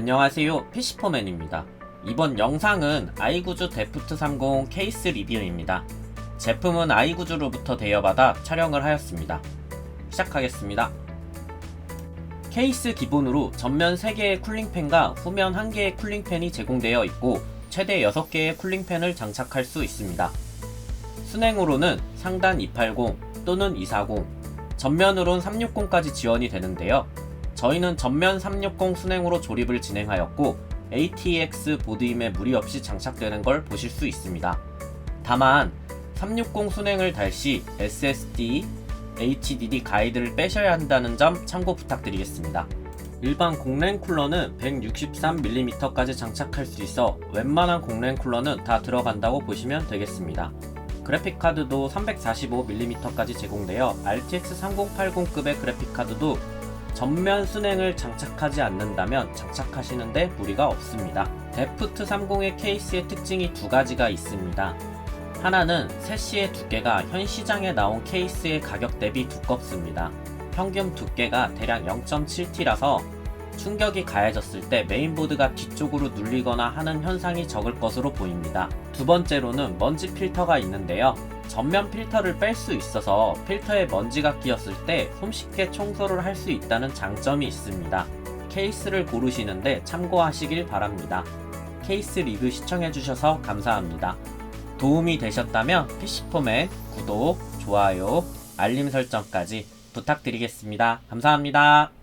안녕하세요. 피시퍼맨입니다. 이번 영상은 아이구즈 데프트 30 케이스 리뷰입니다. 제품은 아이구즈로부터 대여받아 촬영을 하였습니다. 시작하겠습니다. 케이스 기본으로 전면 3개의 쿨링팬과 후면 1개의 쿨링팬이 제공되어 있고 최대 6개의 쿨링팬을 장착할 수 있습니다. 순행으로는 상단 280 또는 240 전면으론 360까지 지원이 되는데요 저희는 전면 360 순행으로 조립을 진행하였고 ATX 보드임에 무리 없이 장착되는 걸 보실 수 있습니다. 다만 360 순행을 달 시 SSD, HDD 가이드를 빼셔야 한다는 점 참고 부탁드리겠습니다. 일반 공랭 쿨러는 163mm까지 장착할 수 있어 웬만한 공랭 쿨러는 다 들어간다고 보시면 되겠습니다. 그래픽 카드도 345mm까지 제공되어 RTX 3080급의 그래픽 카드도 전면 순행을 장착하지 않는다면 장착하시는데 무리가 없습니다. 데프트 30의 케이스의 특징이 두 가지가 있습니다. 하나는 세시의 두께가 현 시장에 나온 케이스의 가격 대비 두껍습니다. 평균 두께가 대략 0.7T라서 충격이 가해졌을 때 메인보드가 뒤쪽으로 눌리거나 하는 현상이 적을 것으로 보입니다. 두 번째로는 먼지 필터가 있는데요. 전면 필터를 뺄 수 있어서 필터에 먼지가 끼었을 때 손쉽게 청소를 할 수 있다는 장점이 있습니다. 케이스를 고르시는데 참고하시길 바랍니다. 케이스 리뷰 시청해주셔서 감사합니다. 도움이 되셨다면 PC폼의 구독, 좋아요, 알림 설정까지 부탁드리겠습니다. 감사합니다.